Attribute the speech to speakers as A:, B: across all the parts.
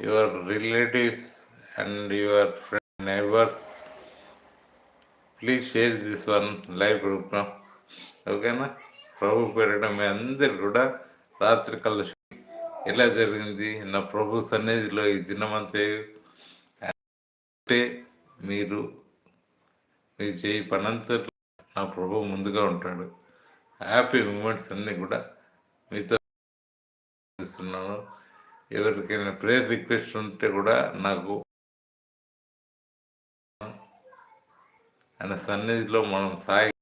A: your relatives and your friend, neighbors. Please share this one live programme ఓకేనా? ప్రభు పేరిట మీ అందరు కూడా రాత్రి కలుషి ఎలా జరిగింది? నా ప్రభు సన్నిధిలో ఈ దినమంతే అంటే మీరు మీరు చేయి పనంతా నా ప్రభు ముందుగా ఉంటాడు. హ్యాపీ మూమెంట్స్ అన్నీ కూడా మీతో ఇస్తున్నాను ఎవరికైనా ప్రేయర్ రిక్వెస్ట్ ఉంటే కూడా నాకు ఆయన సన్నిధిలో మనం సాయి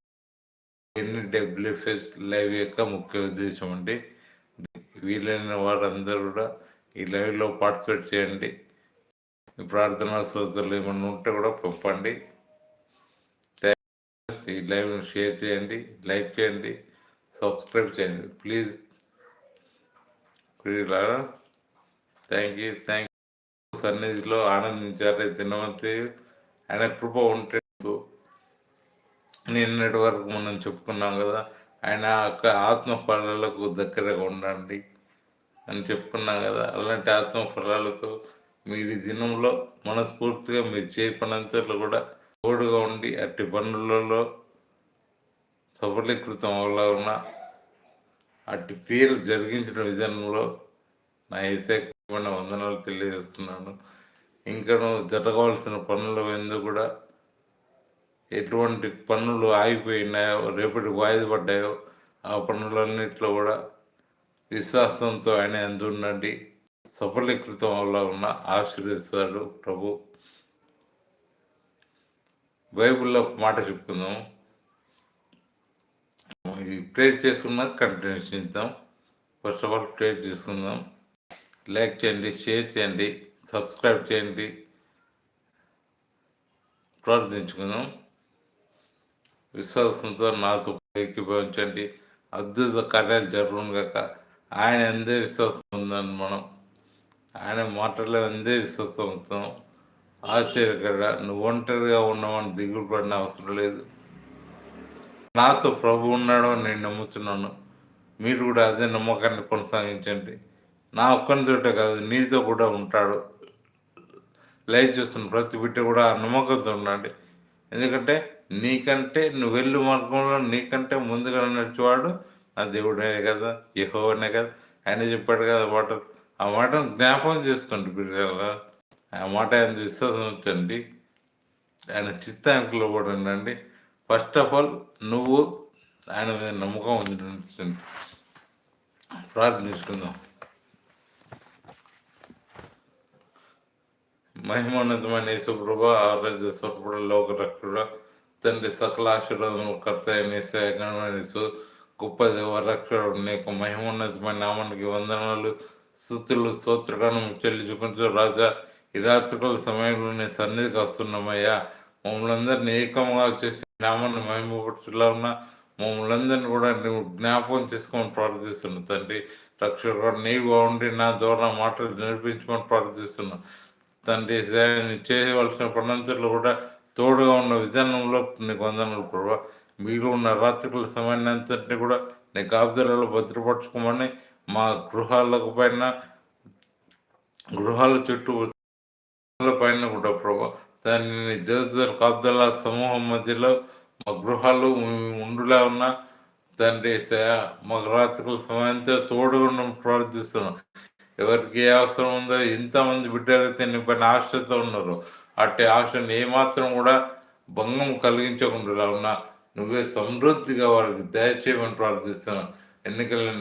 A: ఎన్ని డబ్ల్యూఎఫ్ఎస్ లైవ్ యొక్క ముఖ్య ఉద్దేశం అండి. వీలైన వారందరూ కూడా ఈ లైవ్లో పార్టిసిపేట్ చేయండి. ప్రార్థనా శ్రోతలు ఏమన్నా ఉంటే కూడా పంపండి. ఈ లైవ్ను షేర్ చేయండి లైక్ చేయండి సబ్స్క్రైబ్ చేయండి. ప్లీజ్. ప్రియులారా థ్యాంక్ యూ థ్యాంక్ యూ సన్నిధిలో ఆనందించారు. దినవంతి ఆయన కృప ఉంటే నిన్నటి వరకు మనం చెప్పుకున్నాం కదా ఆయన యొక్క ఆత్మ ఫలాలకు దగ్గరగా ఉండండి అని చెప్పుకున్నాం కదా అలాంటి ఆత్మ ఫలాలతో మీరు దినంలో మనస్ఫూర్తిగా మీరు చేయ పనంతలో కూడా తోడుగా ఉండి అట్టి పనులలో సఫలీకృతం ఉన్న అట్టి పేరు జరిగించిన విధానంలో నా ఏసేకమైన వందనాలు తెలియజేస్తున్నాను. ఇంకా జరగవలసిన పనులు ఎందుకు కూడా ఎటువంటి పనులు ఆగిపోయినాయో రేపటి వాయిదా పడ్డాయో ఆ పనులన్నింటిలో కూడా విశ్వాసంతో ఆయన అందుండండి సఫలీకృతం వల్ల ఉన్న ఆశీర్వదిస్తాడు ప్రభు. బైబిల్లో మాట చెప్పుకుందాం. ఈ ప్రేర్ చేసుకున్నా కంటిన్యూ ఇద్దాం ఫస్ట్ ఆఫ్ ఆల్ ప్రేర్ చేసుకుందాం. లైక్ చేయండి షేర్ చేయండి సబ్స్క్రైబ్ చేయండి. ప్రార్థించుకుందాం. విశ్వాసంతో నాతో ఏకీభవించండి అద్భుత కార్యాలు జరుగును కాక ఆయన ఎందే విశ్వాసం ఉందని మనం ఆయన మాటల్లో ఎందే విశ్వాసం అవుతాం ఆశ్చర్యకర నువ్వు ఒంటరిగా ఉన్నావని దిగులు పడిన అవసరం లేదు. నాతో ప్రభు ఉన్నాడో నేను నమ్ముతున్నాను మీరు కూడా అదే నమ్మకాన్ని కొనసాగించండి. నా ఒక్కరితోటే కాదు నీతో కూడా ఉంటాడు. లైవ్ చూస్తున్న ప్రతి బిడ్డ కూడా నమ్మకంతో ఉండండి. ఎందుకంటే నీకంటే నువ్వు వెళ్ళు మార్గంలో నీకంటే ముందుగా నడిచేవాడు ఆ దేవుడే కదా యహోవనే కదా. ఆయన చెప్పాడు కదా మాట ఆ మాటను జ్ఞాపకం చేసుకోండి బిడ్డగా ఆ మాట ఆయన విశ్వాసం ఉంచండి. ఆయన చిత్తానికి లోపడండి ఫస్ట్ ఆఫ్ ఆల్ నువ్వు ఆయన మీద నమ్మకం ఉంచండి. ప్రార్థించుకుందాం మహిమోన్నతమైన యేసుప్రభ ఆరాధ్య స్వప్న లోక రక్షుడ తండ్రి సకల ఆశీర్వాదము కర్త గణమనిస్తూ గొప్ప దేవ రక్షకుడు నీకు మహిమోన్నతమైన నామానికి వందనాలు స్థుతులు స్తోత్రగానం చెల్లించుకుంటూ రాజా ఈ రాత్రికల సమయంలో నీ సన్నిధికి వస్తున్నామయ్యా. మమ్మల్ని అందరినీ ఏకంగా చేసి నామాన్ని మహిమపరచులా ఉన్న మమ్మల్ని అందరినీ కూడా నువ్వు జ్ఞాపకం చేసుకొని ప్రార్థిస్తున్నావు తండ్రి. రక్షకుడు నీవు ఉండి నా ద్వారా మాటలు నేర్పించమని ప్రార్థిస్తున్నాను. తండ్రి చేయవలసిన పనంతలు కూడా తోడుగా ఉన్న విధానంలో నీకు వందనలు ప్రభా. మీరు ఉన్న రాత్రికుల సమయాన్ని అంతటిని కూడా నీ కాపుదలలో భద్రపరచుకోమని మా గృహాలకు పైన గృహాల చుట్టూ పైన కూడా ప్రభా. దాన్ని దేవతల కాపుదల సమూహం మధ్యలో మా గృహాలు ఉండులా ఉన్న తండ్రి మా రాత్రికుల సమయంతో తోడుగా ప్రార్థిస్తున్నాం. ఎవరికి ఏ అవసరం ఉందో ఎంతమంది బిడ్డలైతే నీ పైన ఆశతో ఉన్నారు. అట్టి ఆశను ఏమాత్రం కూడా భంగం కలిగించకుండా ఉన్నా నువ్వే సమృద్ధిగా వారికి దయచేయమని ప్రార్థిస్తున్నాను. ఎన్నికలను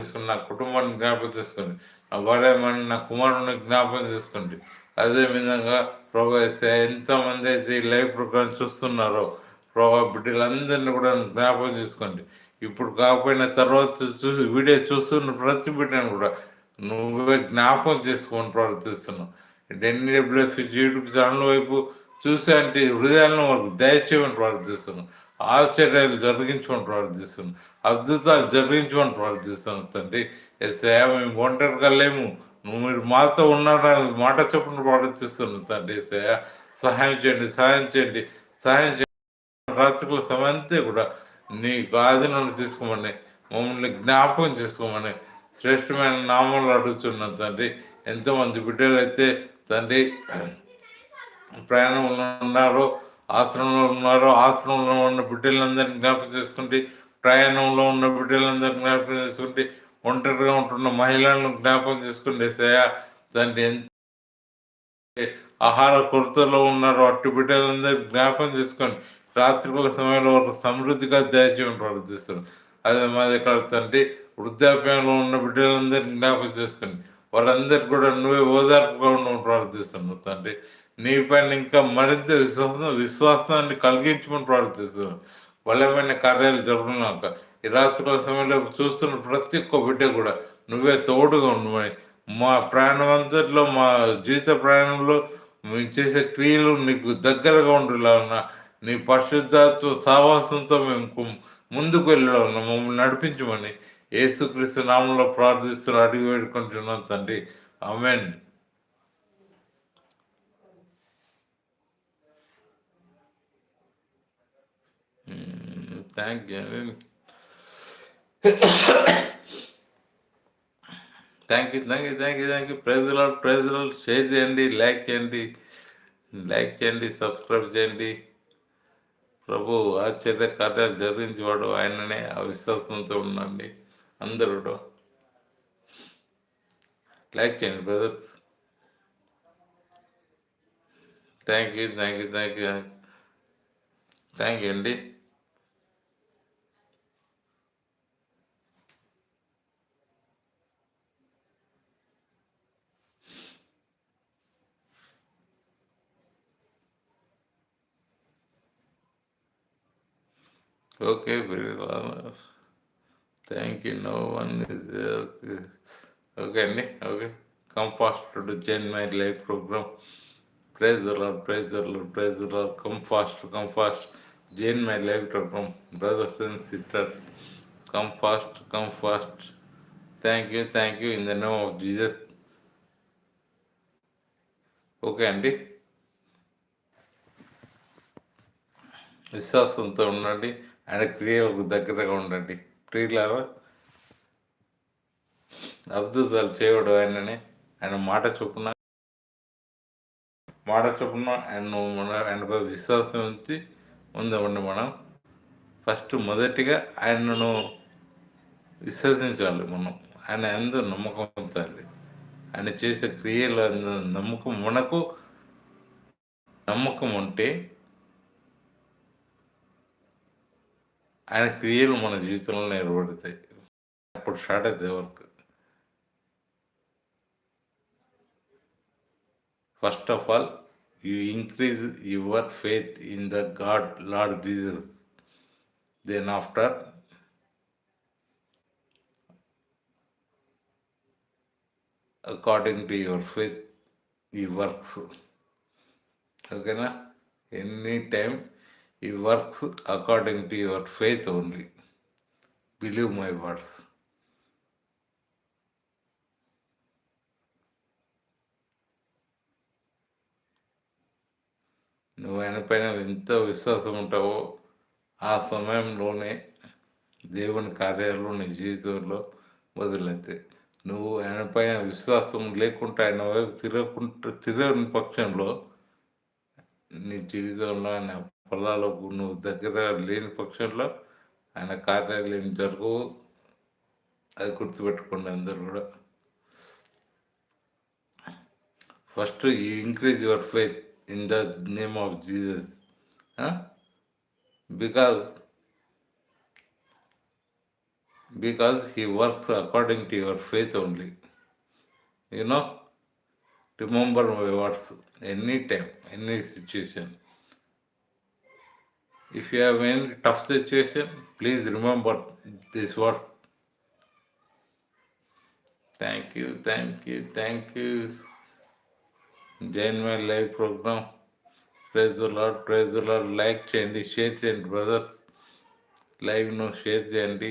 A: తీసుకుని నా కుటుంబాన్ని జ్ఞాపకం చేసుకోండి నా భార్యమని నా కుమారుని జ్ఞాపకం చేసుకోండి అదేవిధంగా ప్రభా ఎంతమంది అయితే ఈ లైవ్ ప్రోగ్రామ్ చూస్తున్నారో ప్రభా బిడ్డలందరినీ కూడా జ్ఞాపకం చేసుకోండి ఇప్పుడు కాకపోయినా తర్వాత చూసి వీడియో చూస్తున్న ప్రతి బిడ్డను కూడా నువ్వే జ్ఞాపకం చేసుకొని ప్రవర్తిస్తున్నావు ఎన్డబ్ల్యూఎఫ్ యూట్యూబ్ ఛానల్ వైపు చూసి అంటే హృదయాలను వాళ్ళకు దయచేయమని ప్రార్థిస్తున్నాం ఆశ్చర్యాలు జరిగించమని ప్రార్థిస్తున్నాం అద్భుతాలు జరిగించమని ప్రార్థిస్తున్నాం తండ్రి. ఎస్ఐ మేము ఒంటరిగా లేము నువ్వు మీరు మాతో ఉన్నారని మాట చెప్పిన ప్రార్థిస్తున్నాం తండ్రి. ఎస్ఐ సహాయం చేయండి సహాయం చేయండి సహాయం చేయండి. రాత్రుల సమయంతే కూడా నీ ఆధీనంలో తీసుకోమని మమ్మల్ని జ్ఞాపకం చేసుకోమని శ్రేష్టమైన నామంలో అడుగుతున్నాను తండ్రి. ఎంతోమంది బిడ్డలు అయితే తండ్రి ప్రయాణంలో ఉన్నారో ఆశ్రమంలో ఉన్నారో ఆశ్రమంలో ఉన్న బిడ్డలందరినీ జ్ఞాపకం చేసుకుంటే ప్రయాణంలో ఉన్న బిడ్డలందరినీ జ్ఞాపకం చేసుకుంటే ఒంటరిగా ఉంటున్న మహిళలను జ్ఞాపకం చేసుకుంటే సయా తండ్రి ఎంత ఆహార కొరతలో ఉన్నారు అట్టి బిడ్డలందరూ జ్ఞాపకం చేసుకొని రాత్రికల సమయంలో వారు సమృద్ధిగా దయచేయమని ప్రార్థిస్తున్నారు అదే మా దగ్గర తండ్రి వృద్ధాప్యంలో ఉన్న బిడ్డలందరినీ జ్ఞాపకం చేసుకొని వారందరికి కూడా నువ్వే ఓదార్పుగా ఉండమని ప్రార్థిస్తున్నావు తండ్రి నీ పైన ఇంకా మరింత విశ్వాసం విశ్వాసాన్ని కలిగించమని ప్రార్థిస్తున్నాను. బలమైన కార్యాలు జరుగుతున్నాక ఈ రాత్రుల సమయంలో చూస్తున్న ప్రతి ఒక్క బిడ్డ కూడా నువ్వే తోడుగా ఉండమని మా ప్రయాణం అంతట్లో మా జీవిత ప్రయాణంలో మేము చేసే క్రియలు నీకు దగ్గరగా ఉండేలా నీ పరిశుద్ధాత్వ సావాసంతో మేము ముందుకు వెళ్ళడం మమ్మల్ని నడిపించమని ఏసుక్రీస్తు నామంలో ప్రార్థిస్తున్న అడిగి వేడుకుంటున్నాం తండ్రి. Amen thank you thank you thank you thank you thank you. Praise the Lord praise the Lord share చేయండి లైక్ చేయండి లైక్ చేయండి సబ్స్క్రైబ్ చేయండి. ప్రభు ఆశ్చర్య కార్యాలు జరిగించేవాడు ఆయననే అవిశ్వాసంతో ఉండండి. అందరూ లైక్ చేయండి brothers thank you thank you thank you thank you అండి Okay, very thank you no one okay అండి okay come fast to join my live programme praiser praiser praiser come fast come fast join my live programme brothers and sisters come fast come fast thank you thank you in the in of Jesus okay అండి విశ్వాసంతో ఉండండి and క్రియలకు దగ్గరగా ఉండండి ప్రియులారా అద్భుతాలు చేయడు ఆయనని. ఆయన మాట చొప్పున మాట చొప్పున ఆయన మన ఆయనపై విశ్వాసం ఉంచి ఉందామండి మనం. ఫస్ట్ మొదటిగా ఆయనను విశ్వసించాలి మనం. ఆయన ఎందు నమ్మకం ఉంచాలి. ఆయన చేసే క్రియలు నమ్మకం మనకు నమ్మకం ఉంటే ఆయన క్రియలు మన జీవితంలో నిలబడతాయి అప్పుడు స్టార్ట్ అవుతుంది work. First of all you increase your faith in the God Lord Jesus then after according to your faith he works ఓకేనా any time he works according to your faith only believe my words నువ్వు ఆయన పైన ఎంత విశ్వాసం ఉంటావో ఆ సమయంలోనే దేవుని కార్యాలు నీ జీవితంలో వదిలేతే నువ్వు ఆయన పైన విశ్వాసం లేకుండా ఆయన వైపు తిరగకుండా తిరగని పక్షంలో నీ జీవితంలో ఆయన పొలాలకు నువ్వు దగ్గర లేని పక్షంలో ఆయన కార్యాలు ఏం జరగవు అది గుర్తుపెట్టుకోండి అందరు కూడా. First you increase your faith in the name of Jesus because because he works according to your faith only you know remember remember my words any time any situation If you have any tough situation, please remember these words. Thank you, thank you, thank you. Join my live program. Praise the Lord, praise the Lord. Like చేయండి share చేయండి brothers లైవ్ను share చేయండి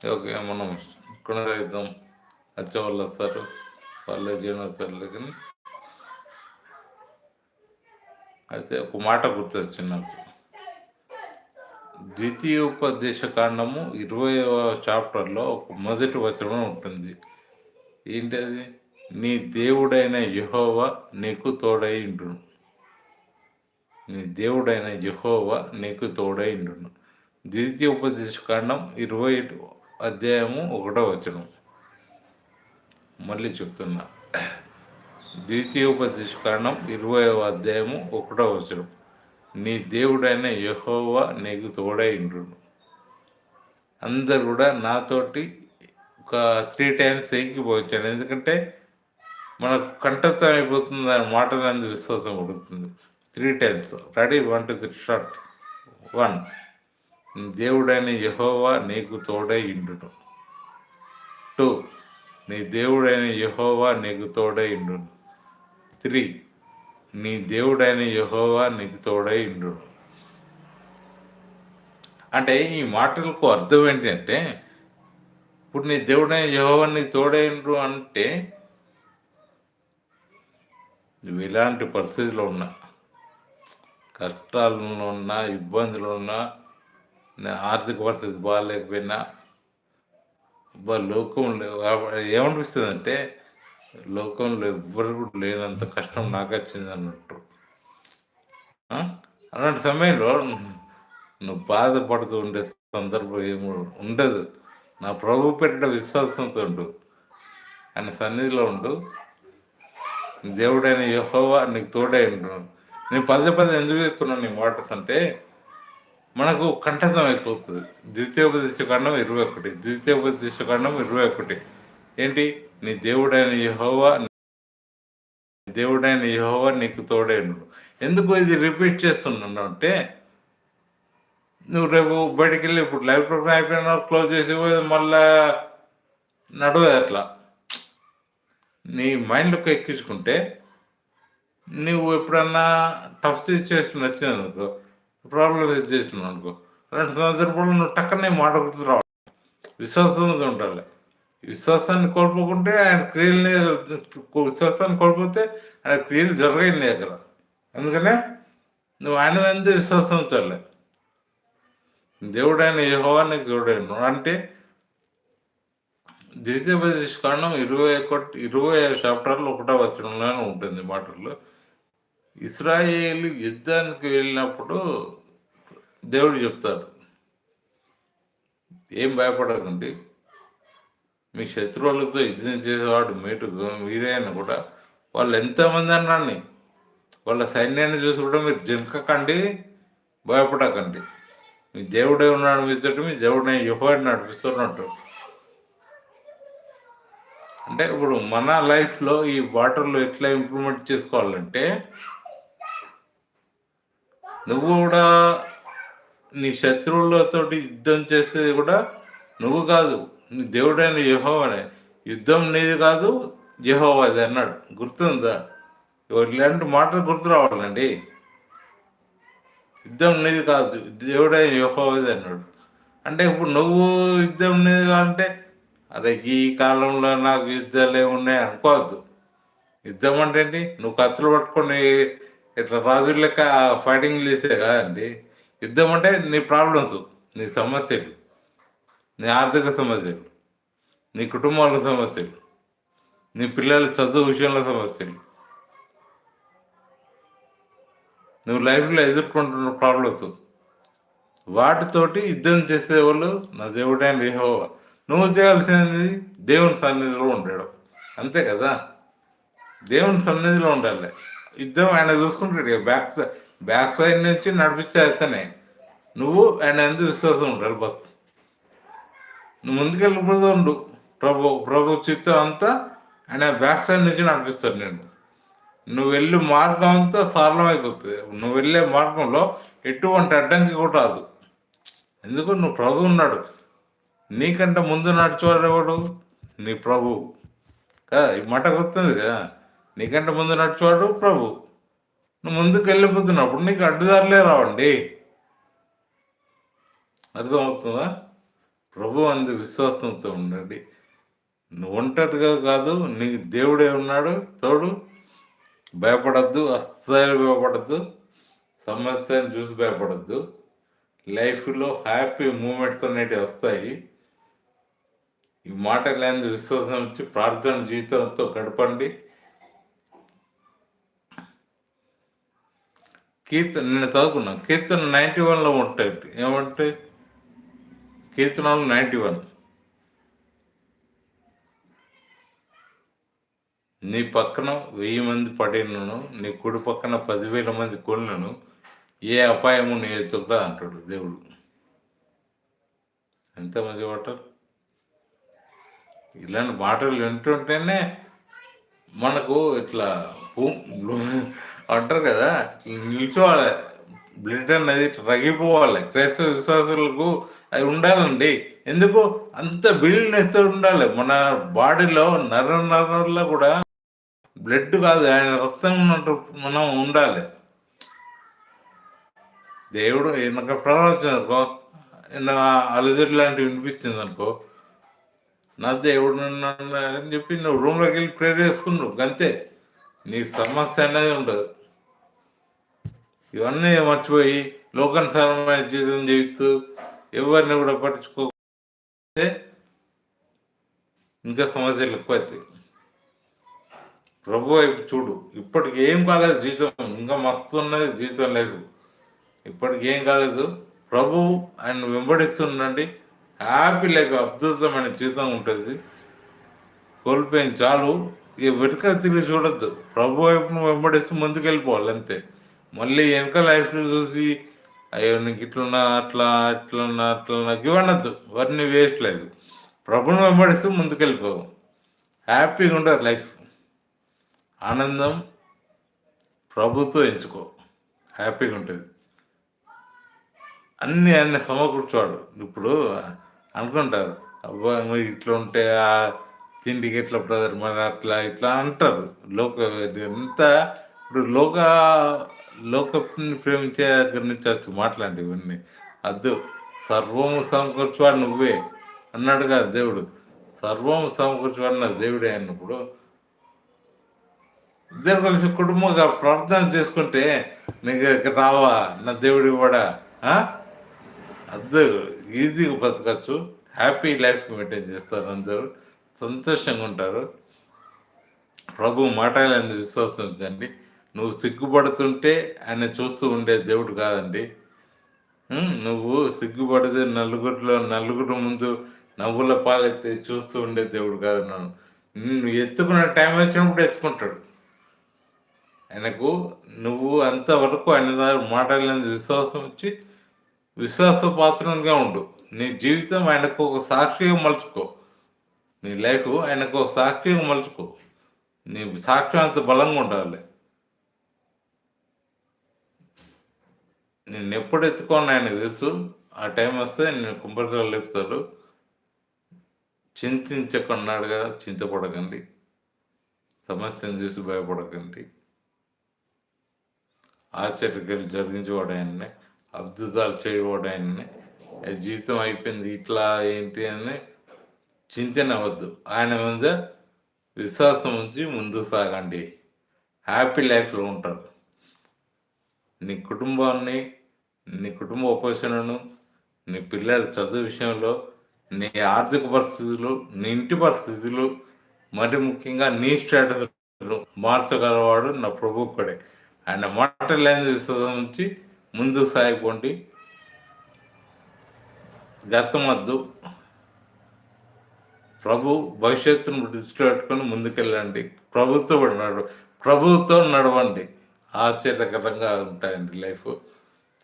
A: okay మనం కొనసాగిద్దాం వచ్చే వాళ్ళు వస్తారు వాళ్ళే చేయడం వస్తారు కానీ అయితే ఒక మాట గుర్తొచ్చింది నాకు. ద్వితీయోపదేశ కాండము ఇరవైవ చాప్టర్లో ఒక మొదటి వచనం ఉంటుంది. ఏంటి అది నీ దేవుడైన యహోవ నీకు తోడై ఉండును. నీ దేవుడైన యహోవ నీకు తోడై ఉండును. ద్వితీయోపదేశ కాండం ఇరవై అధ్యాయము ఒకటో వచనం. మళ్ళీ చెప్తున్నా. ద్వితీయోపదేశ ఇరవై అధ్యాయము ఒకటో వచనం. నీ దేవుడైన యహోవా నీకు తోడై ఉండును. అందరు కూడా నాతోటి ఒక త్రీ టైమ్స్ ఎక్కిపోవచ్చాను ఎందుకంటే మనకు కంఠత్వం అయిపోతుంది అని మాట నందు విశ్వాసం పడుతుంది. Three times ready one two three shout one దేవుడైన యహోవా నీకు తోడై ఇండును టూ నీ దేవుడైన యహోవా నీకు తోడై ఇండును త్రీ నీ దేవుడైన యహోవా నీకు తోడై ఉండు. అంటే ఈ మాటలకు అర్థం ఏంటంటే ఇప్పుడు నీ దేవుడైన యహోవా నీకు తోడైండ్రు అంటే నువ్వు ఇలాంటి పరిస్థితిలో ఉన్నా కష్టాలలో ఉన్నా ఇబ్బందులు ఉన్నా ఆర్థిక పరిస్థితి బాగాలేకపోయినా లోకం ఏమనిపిస్తుంది అంటే లోకంలో ఎవ్వరు కూడా లేనంత కష్టం నాకు వచ్చింది అన్నట్టు. అలాంటి సమయంలో నువ్వు బాధపడుతూ ఉండే సందర్భం ఏమో ఉండదు. నా ప్రభు పెట్టిన విశ్వాసంతో ఉండు. ఆయన సన్నిధిలో ఉండు. దేవుడైన యహోవా నీకు తోడై ఉండు. నేను పదే పదే ఎందుకు చెప్తున్నాను నీ వాటర్స్ అంటే మనకు కంఠతం అయిపోతుంది. ద్వితీయోపదేశ ఖండం ఇరవై ఒకటి. ద్వితీయోపదేశ ఖండం ఇరవై ఒకటి. ఏంటి? నీ దేవుడైన యహోవా దేవుడైన యహోవా నీకు తోడైనడు. ఎందుకు ఇది రిపీట్ చేస్తున్నాను అంటే నువ్వు రేపు బయటికి వెళ్ళి ఇప్పుడు లైవ్ ప్రోగ్రామ్ అయిపోయినా క్లోజ్ చేసి మళ్ళా నడవదు అట్లా. నీ మైండ్లోకి ఎక్కించుకుంటే నువ్వు ఎప్పుడన్నా టఫ్ సిచ్యువేషన్ వచ్చింది అనుకో ప్రాబ్లం ఫేస్ చేసినావు అనుకో అలాంటి సందర్భంలో నువ్వు టక్కనే మాట గుర్తు రావాలి విశ్వాసంతో ఉండాలి. విశ్వాసాన్ని కోల్పోకుంటే ఆయన క్రియలని విశ్వాసాన్ని కోల్పోతే ఆయన క్రియలు జరగండి దగ్గర అందుకనే నువ్వు ఆయన మీద విశ్వాసం ఉంచాలి. దేవుడు ఆయన యహోవానికి దేవుడైన అంటే ద్వితీయోపదేశ కారణం ఇరవై ఒకటి ఇరవై చాప్టర్లు ఒకటో వచనంలోనే ఉంటుంది మాటల్లో. ఇస్రాయేల్ యుద్ధానికి వెళ్ళినప్పుడు దేవుడు చెప్తాడు. ఏం భయపడకండి. మీ శత్రువులతో యుద్ధం చేసేవాడు మీటు వీరైనా కూడా. వాళ్ళు ఎంతమంది అన్నాన్ని? వాళ్ళ సైన్యాన్ని చూసి కూడా మీరు జంకకండి భయపడకండి. మీ దేవుడే ఉన్నాడు మీతో మీ దేవుడే యుహోని నడిపిస్తున్నట్టు. అంటే ఇప్పుడు మన లైఫ్లో ఈ వాటర్లో ఎట్లా ఇంప్రూవ్మెంట్ చేసుకోవాలంటే నువ్వు కూడా నీ శత్రువులతో యుద్ధం చేసేది కూడా నువ్వు కాదు. దేవుడైన యహోవనే యుద్ధం నీది కాదు యహోవాది అన్నాడు. గుర్తుందా? ఇలాంటి మాటలు గుర్తు రావాలండి? యుద్ధం నీది కాదు దేవుడైన యహోవాది అన్నాడు. అంటే ఇప్పుడు నువ్వు యుద్ధం నీది అంటే అరే ఈ కాలంలో నాకు యుద్ధాలు ఏమున్నాయి అనుకోవద్దు. యుద్ధం అంటే ఏంటి? నువ్వు కత్తులు పట్టుకొని ఇట్లా రాజుల లెక్క ఫైటింగ్ చేసే కాదండి. యుద్ధం అంటే నీ ప్రాబ్లమ్స్ నీ సమస్యలు. నీ ఆర్థిక సమస్యలు నీ కుటుంబాల సమస్యలు నీ పిల్లల చదువు విషయంలో సమస్యలు. నువ్వు లైఫ్లో ఎదుర్కొంటున్న ప్రాబ్లమ్స్ వాటితోటి యుద్ధం చేసేవాళ్ళు నా దేవుడైన లేహోవా నువ్వు చేయాల్సినది దేవుని సన్నిధిలో ఉండడం. అంతే కదా? దేవుని సన్నిధిలో ఉండాలి. యుద్ధం ఆయన చూసుకుంటాడు బ్యాక్ సైడ్ బ్యాక్ సైడ్ నుంచి నడిపించేస్తేనే నువ్వు ఆయన ఎందుకు విశ్వాసం ఉండాలి బస్. నువ్వు ముందుకెళ్ళిపోతూ ఉండు. ప్రభు ప్రభు చిత్తం అంతా ఆయన బ్యాక్ సైడ్ నుంచి నడిపిస్తాడు నేను నువ్వు వెళ్ళే మార్గం అంతా సరళమైపోతుంది. నువ్వు వెళ్ళే మార్గంలో ఎటువంటి అడ్డంకి కూడా రాదు. ఎందుకు? నువ్వు ప్రభు ఉన్నాడు. నీకంటే ముందు నడిచేవాడెవడు నీ ప్రభు. కదా ఈ మాట గుర్తుంది కదా? నీకంటే ముందు నడిచేవాడు ప్రభు. నువ్వు ముందుకు వెళ్ళిపోతున్నప్పుడు నీకు అడ్డుదారులే రావండి. అర్థమవుతుందా? ప్రభు అందు విశ్వాసంతో ఉండండి. నువ్వు ఒంటరిగా కాదు నీకు దేవుడే ఉన్నాడు తోడు. భయపడద్దు అస్సలు భయపడద్దు సమస్యను చూసి భయపడద్దు. లైఫ్లో హ్యాపీ మూమెంట్స్ అనేటివి వస్తాయి. ఈ మాట లేని విశ్వాసం వచ్చి ప్రార్థన జీవితంతో గడపండి. కీర్తన నేను చదువుకున్నాను కీర్తన నైంటీ వన్లో ఉంటుంది. ఏమంటే కీర్తనలు నైంటీ వన్. నీ పక్కన వెయ్యి మంది పడినను నీ కుడి పక్కన పదివేల మంది కొలను ఏ అపాయము నీ ఎత్తుకురా అంటాడు దేవుడు. ఎంత మంచి వాటర్ ఇలాంటి మాటలు వింటుంటేనే మనకు ఇట్లా అంటారు కదా నిల్చోవాలి. బ్లడ్ అనేది రగిపోవాలి. క్రైస్తవ విశ్వాసులకు అది ఉండాలండి. ఎందుకు? అంత బిల్డ్నెస్ ఉండాలి. మన బాడీలో నర నరంలో కూడా బ్లడ్ కాదు ఆయన రక్తం ఉన్నట్టు మనం ఉండాలి. దేవుడు నాకు ప్రవర్తన అనుకో నా అలజడి లాంటివి వినిపించింది అనుకో నా దేవుడు అని చెప్పి నువ్వు రూమ్లోకి వెళ్ళి ప్రేర్ చేసుకున్నావు అంతే. నీ సమస్య అనేది ఉండదు. ఇవన్నీ మర్చిపోయి లోకానుసారమైన జీవితం జీవిస్తూ ఎవరిని కూడా పట్టించుకోకపోతే ఇంకా సమస్యలు ఎక్కువైతాయి. ప్రభు వైపు చూడు. ఇప్పటికి ఏం కాలేదు జీవితం. ఇంకా మస్తు ఉన్నది జీవితం లేదు. ఇప్పటికి ఏం కాలేదు. ప్రభు ఆయన వెంబడిస్తుండండి. హ్యాపీ లైఫ్ అద్భుతమైన జీవితం ఉంటుంది. కోల్పోయింది చాలు. ఇక వెనుక తిరిగి చూడొద్దు. ప్రభు వైపును వెంబడిస్తూ ముందుకు వెళ్ళిపోవాలి అంతే. మళ్ళీ వెనక లైఫ్ చూసి అయ్యో నీకు ఇట్లున్నా అట్లా ఇట్లున్నా అట్లున్నా ఇవ్వనద్దు అవన్నీ వేస్ట్ లేదు. ప్రభుని వెంబడిస్తూ ముందుకెళ్ళిపోవు. హ్యాపీగా ఉండదు లైఫ్ ఆనందం ప్రభుతో ఎంచుకో. హ్యాపీగా ఉంటుంది. అన్నీ అన్ని సమకూర్చోడు ఇప్పుడు అనుకుంటారు అబ్బా మరి ఇట్లా ఉంటే ఆ తిండికి ఎట్లా బ్రదర్ మరి అట్లా ఇట్లా అంటారు. లోక ఎంత ఇప్పుడు లోక లోకప్ని ప్రేమించే దగ్గర నుంచి వచ్చు మాట్లాడి ఇవన్నీ. అద్దు సర్వము సమకూర్చువాడు నువ్వే అన్నాడు కదా దేవుడు. సర్వము సమకూర్చువాడు నా దేవుడే అన్నప్పుడు ఇద్దరు కలిసి కుటుంబంగా ప్రార్థన చేసుకుంటే నీకు రావా నా దేవుడి కూడా అద్దు ఈజీగా బతకచ్చు. హ్యాపీ లైఫ్ మెయింటైన్ చేస్తారు అందరూ. సంతోషంగా ఉంటారు. ప్రభు మాటలందు విశ్వాసం ఉంచండి. నువ్వు సిగ్గుపడుతుంటే ఆయన చూస్తూ ఉండే దేవుడు కాదండి. నువ్వు సిగ్గుపడితే నలుగురిలో నలుగురు ముందు నవ్వుల పాలెత్తి చూస్తూ ఉండే దేవుడు కాదు నన్ను. ఎత్తుకున్న టైం వచ్చినప్పుడు ఎత్తుకుంటాడు. ఆయనకు నువ్వు అంతవరకు ఆయన దాని మాట్లాడలేని విశ్వాసం వచ్చి విశ్వాస పాత్రంగా ఉండు. నీ జీవితం ఆయనకు ఒక సాక్షిగా మలుచుకో. నీ లైఫ్ ఆయనకు ఒక సాక్షిగా మలుచుకో. నీ సాక్ష్యం అంత బలంగా ఉండాలి. నేను ఎప్పుడు ఎత్తుకోను ఆయన తెలుసు. ఆ టైం వస్తే నేను కుంభరితో లేపుతాడు చింతించకున్నాడు కదా చింతపడకండి. సమస్యను చూసి భయపడకండి. ఆశ్చర్యకలు జరిగించేవాడు ఆయన్నే అద్భుతాలు చేయవాడు ఆయన్నే. ఆ జీవితం అయిపోయింది ఇట్లా ఏంటి అని చింతన అవ్వద్దు. ఆయన మీద విశ్వాసం ఉంచి ముందుకు సాగండి. హ్యాపీ లైఫ్లో ఉంటారు. నీ కుటుంబాన్ని నీ కుటుంబ ఉపశనను నీ పిల్లల చదువు విషయంలో నీ ఆర్థిక పరిస్థితులు నీ ఇంటి పరిస్థితులు మరి ముఖ్యంగా నీ స్టేటస్ మార్చగలవాడు నా ప్రభు ఒక్కడే. ఆయన మాట లేని విశ్వాసం నుంచి ముందుకు సాగిపోండి. గతమద్దు ప్రభు భవిష్యత్తును దృష్టిలో పెట్టుకొని ముందుకెళ్ళండి. ప్రభుత్వం నడు ప్రభుత్వం నడవండి. ఆశ్చర్యకరంగా ఉంటాయండి లైఫ్.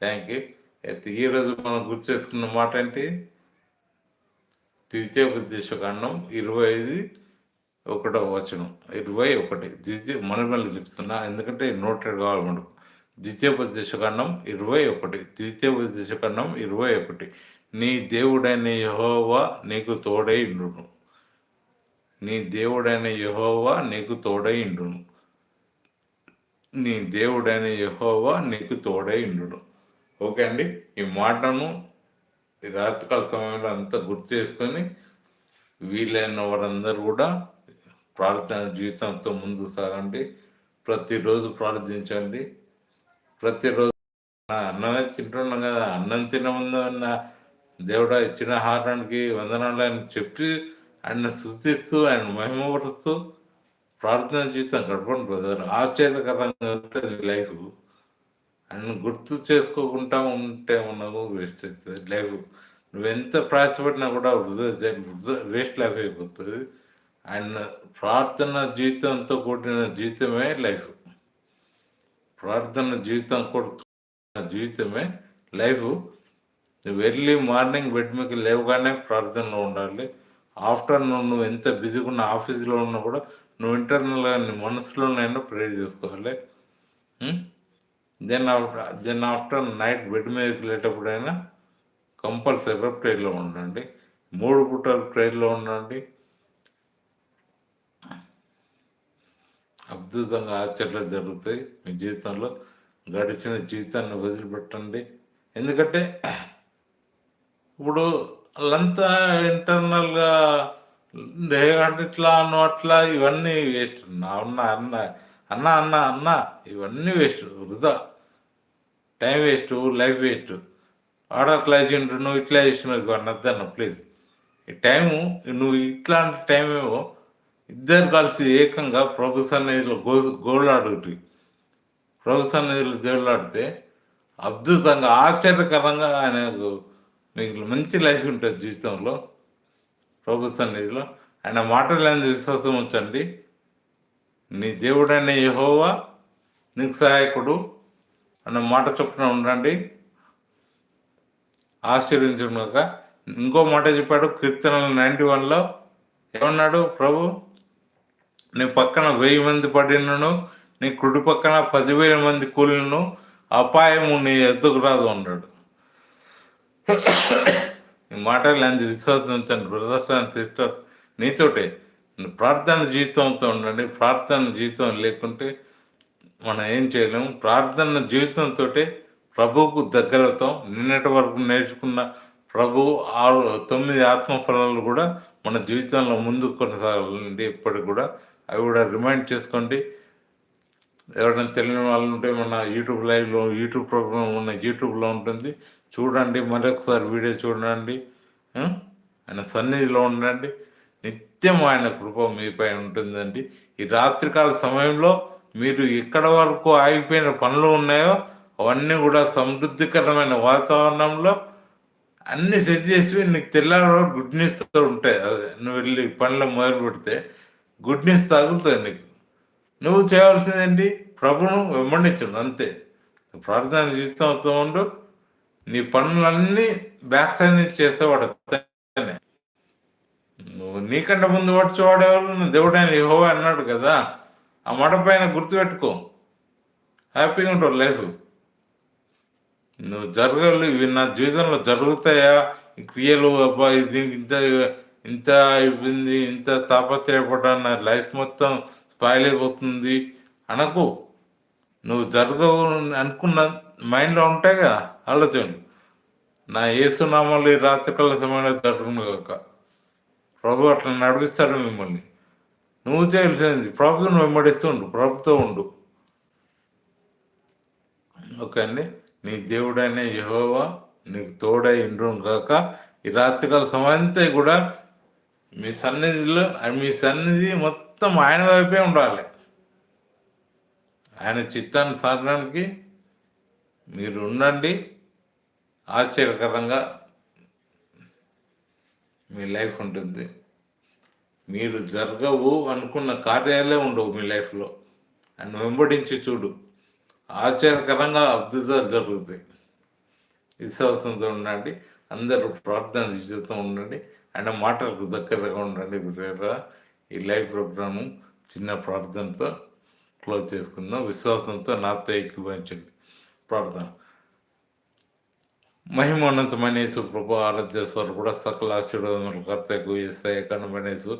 A: థ్యాంక్ యూ అయితే ఈరోజు మనం గుర్తు చేసుకున్న మాట ఏంటి? ద్వితీయోపదేశకాండం ఇరవై ఐదు ఒకటో వచనం. ఇరవై ఒకటి. ద్వితీయ మనమల్లి చెప్తున్నా ఎందుకంటే నోటెడ్ కావాలి మనకు. ద్వితీయోపదేశకాండం ఇరవై ఒకటి. ద్వితీయోపదేశకాండం ఇరవై ఒకటి. నీ దేవుడైన యహోవా నీకు తోడై ఇండును నీ దేవుడైన యహోవా నీకు తోడై ఇండును నీ దేవుడైన యహోవా నీకు తోడై ఇండును ఓకే అండి. ఈ మాటను ఈ రాత్రికాల సమయంలో అంతా గుర్తు చేసుకొని వీలైన వారందరూ కూడా ప్రార్థన జీవితంతో ముందుకు సాగండి. ప్రతిరోజు ప్రార్థించండి. ప్రతిరోజు అన్నమే తింటున్నాం కదా అన్నం తినముందు అన్న దేవుడు ఇచ్చిన ఆహారానికి వందనాలు అని చెప్పి ఆయన స్థుతిస్తూ ఆయన మహిమపరుస్తూ ప్రార్థన జీవితం గడపండి బ్రదర్. ఆశ్చర్యకరంగా ఉంటుంది లైఫ్. అని గుర్తు చేసుకోకుండా ఉంటే ఉన్నావు వేస్ట్ అవుతుంది లైఫ్ నువ్వు ఎంత ప్రయాసపడినా కూడా వేస్ట్ లైఫ్ అయిపోతుంది. అండ్ ప్రార్థన జీవితంతో కూడిన జీవితమే లైఫ్ ప్రార్థన జీవితం కూడా జీవితమే లైఫ్ నువ్వు ఎర్లీ మార్నింగ్ బెడ్ మీకు లేవగానే ప్రార్థనలో ఉండాలి. ఆఫ్టర్నూన్ నువ్వు ఎంత బిజీగా ఉన్న ఆఫీస్లో ఉన్నా కూడా నువ్వు ఇంటర్నల్గా నీ మనసులోనైనా ప్రేర్ చేసుకోవాలి. Then then after night bed మీదకి వెళ్ళేటప్పుడైనా కంపల్సరీగా ప్రేయర్లో ఉండండి. మూడు పుట్టలు ప్రేయర్లో ఉండండి. అద్భుతంగా ఆశ్చర్యాలు జరుగుతాయి. మీ జీవితంలో గడిచిన జీవితాన్ని వదిలిపెట్టండి. ఎందుకంటే ఇప్పుడు వాళ్ళంతా ఇంటర్నల్గా ఇట్లా అన్న అట్లా ఇవన్నీ వేస్ట్. అన్న అన్న అన్న అన్న అన్న ఇవన్నీ వేస్ట్ వృధా. టైం వేస్ట్ లైఫ్ వేస్ట్ ఆడ అట్లా చేసిండు నువ్వు ఇట్లా చేసినావు అన్నద్దన్న ప్లీజ్ ఈ టైము నువ్వు ఇట్లాంటి టైం ఏమో ఇద్దరు కలిసి ఏకంగా ప్రభుత్వ నిధులు గో గోళ్ళాడుటి ప్రభు సన్నిధిలో దేవుళ్ళాడితే అద్భుతంగా ఆశ్చర్యకరంగా ఆయనకు మీకు మంచి లైఫ్ ఉంటుంది జీవితంలో. ప్రభుత్వ సన్నిధిలో ఆయన మాటలేని విశ్వాసం ఉంచండి? నీ దేవుడైన యహోవా నీకు సహాయకుడు అన్న మాట చొప్పున ఉండండి. ఆశ్చర్యించుగాక ఇంకో మాట చెప్పాడు కీర్తనలు నైంటీ వన్లో ఏమన్నాడు ప్రభు? నీ పక్కన వెయ్యి మంది పడినను నీ కుడి పక్కన పదివేల మంది కూలిను అపాయము నీ ఎద్దుకు రాదు అన్నాడు. ఈ మాటలు అంది విశ్వాసం బ్రదర్స్ అండ్ సిస్టర్ నీతోటే ప్రార్థన జీవితంతో ఉండండి ప్రార్థన జీవితం లేకుంటే మనం ఏం చేయలేము. ప్రార్థన జీవితంతో ప్రభువుకు దగ్గరతో నిన్నటి వరకు నేర్చుకున్న ప్రభు ఆరు తొమ్మిది ఆత్మఫలాలు కూడా మన జీవితంలో ముందుకు కొనసాగాలండి ఇప్పటికి కూడా. అవి కూడా రిమైండ్ చేసుకోండి. ఎవరైనా తెలియని వాళ్ళు ఉంటే మన యూట్యూబ్ లైవ్లో యూట్యూబ్ ప్రోగ్రామ్ ఉన్న యూట్యూబ్లో ఉంటుంది. చూడండి మరొకసారి వీడియో చూడండి ఆయన సన్నిధిలో ఉండండి. నిత్యం ఆయన కృప మీపై ఉంటుందండి. ఈ రాత్రికాల సమయంలో మీరు ఎక్కడ వరకు ఆగిపోయిన పనులు ఉన్నాయో అవన్నీ కూడా సమృద్ధికరమైన వాతావరణంలో అన్ని సెట్ చేసి నీకు తెల్లారి గుడ్ న్యూస్ ఉంటాయి. అదే నువ్వు వెళ్ళి పనులు మొదలు పెడితే గుడ్ న్యూస్ తగులుతుంది నీకు. నువ్వు చేయవలసిందేంటి? ప్రభును వెంబడించు అంతే. ప్రార్థన జీవితంతో ఉండు. నీ పనులన్నీ బ్యాక్ సైడ్ నుంచి చేసేవాడు నువ్వు నీకంటే ముందు పడిచేవాడెవరు దేవుడు ఆయన యహో అన్నాడు కదా. ఆ మాట పైన గుర్తుపెట్టుకో. హ్యాపీగా ఉంటావు లైఫ్. నువ్వు జరగలు ఇవి నా జీవితంలో జరుగుతాయా? క్రియలు అబ్బా ఇది ఇంత ఇంత అయిపోయింది ఇంత తాపత్రయపడ్డా నా లైఫ్ మొత్తం స్పాయిల్ అయిపోతుంది. అనకు. నువ్వు జరగవు అనుకున్న మైండ్లో ఉంటాయి కదా ఆలోచన నా ఏసునామాలు ఈ రాత్రికల సమయంలో జరుగును కాక ప్రభు అట్లా నడిపిస్తాడు మిమ్మల్ని. నువ్వు చేయాల్సింది ప్రభుత్వం వెంబడిస్తూ ఉండు ప్రభుతో ఉండు. ఓకే అండి. నీ దేవుడైన యహోవా నీకు తోడై ఇండ్రు కాక ఈ రాత్రికాల సమయంతా కూడా మీ సన్నిధిలో మీ సన్నిధి మొత్తం ఆయన వైపే ఉండాలి. ఆయన చిత్తాన్ని సాధడానికి మీరు ఉండండి. ఆశ్చర్యకరంగా మీ లైఫ్ ఉంటుంది. మీరు జరగవు అనుకున్న కార్యాలే ఉండవు మీ లైఫ్లో. అండ్ వెంబడించి చూడు. ఆశ్చర్యకరంగా అద్భుతాలు జరుగుతాయి. విశ్వాసంతో ఉండండి. అందరూ ప్రార్థన చేస్తూ ఉండండి. అండ్ మాటలకు దగ్గరగా ఉండండి ఈ లైవ్ ప్రోగ్రాము చిన్న ప్రార్థనతో క్లోజ్ చేసుకుందాం. విశ్వాసంతో నాతో ఎక్కువ ప్రార్థన. మహిమోన్నతమనేసు ప్రభు ఆరాధ్యేశ్వరు కూడా సకల ఆశీర్వాదములు కర్తకు ఇస్తాయి కనుమనేసు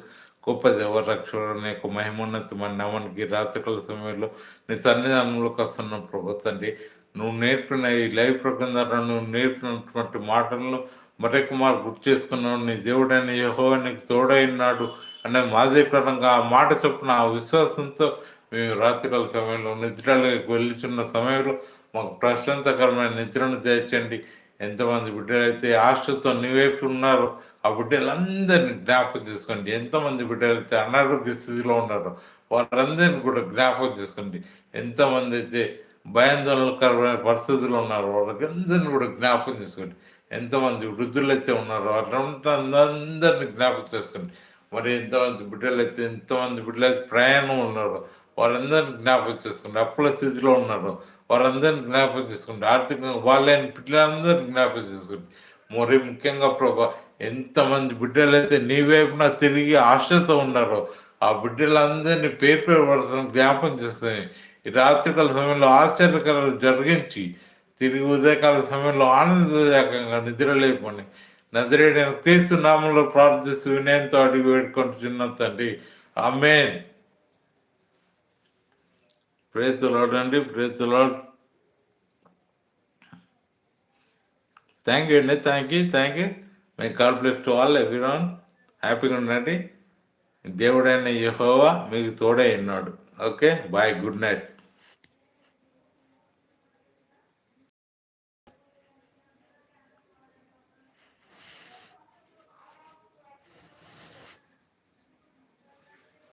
A: గొప్ప దేవరక్షణ యొక్క మహిమోన్నతమైన నవనికి రాత్రికల సమయంలో నీ సన్నిధానంలోకి వస్తున్న ప్రభు తండ్రి. నువ్వు నేర్పిన ఈ లైవ్ ప్రకంధారా నువ్వు నేర్పినటువంటి మాటలను మరొక మారు గుర్తు చేసుకున్నావు. నీ దేవుడైన యహో నీకు తోడైనాడు అనే మాదిరికరంగా ఆ మాట చొప్పున ఆ విశ్వాసంతో మేము రాత్రికాల సమయంలో నిద్రలోకి వెళ్ళిచున్న సమయంలో మాకు ప్రశాంతకరమైన నిద్రను తెచ్చండి ఎంతమంది బిడ్డలైతే ఆశతో నివేపు ఉన్నారో ఆ బిడ్డలందరినీ జ్ఞాపకం చేసుకోండి. ఎంతమంది బిడ్డలైతే అనారోగ్య స్థితిలో ఉన్నారో వారందరినీ కూడా జ్ఞాపకం చేసుకోండి. ఎంతమంది అయితే భయాందోళనకరమైన ఉన్నారో ఉన్నారు వాళ్ళకందరినీ కూడా జ్ఞాపకం చేసుకోండి. ఎంతమంది వృద్ధులైతే ఉన్నారో అట్లా అందరినీ జ్ఞాపకం చేసుకోండి. మరి ఎంతమంది బిడ్డలైతే ఎంతమంది బిడ్డలైతే ప్రయాణం ఉన్నారో వారందరినీ జ్ఞాపకం చేసుకోండి. అప్పుల స్థితిలో ఉన్నారో వారందరిని జ్ఞాపకం చేసుకుంటారు. ఆర్థికంగా వాళ్ళని పిల్లలందరినీ జ్ఞాపకం చేసుకుంటారు. మరి ముఖ్యంగా ప్రభా ఎంతమంది బిడ్డలైతే నీ వైపున తిరిగి ఆశతో ఉన్నారో ఆ బిడ్డలందరినీ పేరు పేరు పడుతున్న జ్ఞాపకం చేస్తాయి. ఈ రాత్రికాల సమయంలో ఆశ్చర్యకరాలు జరిగించి తిరిగి ఉదయకాల సమయంలో ఆనందదాయకంగా నిద్ర లేపని నజరేడైన క్రీస్తు నామంలో ప్రార్థిస్తూ వినయంతో అడిగి వేడుకుంటున్న తండ్రి. ఆమెన్. Praise the Lord. అండి praise the Lord thank you అండి thank you thank you my God bless to all everyone హ్యాపీగా ఉండండి దేవుడైన యహోవా మీకు తోడై ఉన్నాడు. Okay bye good night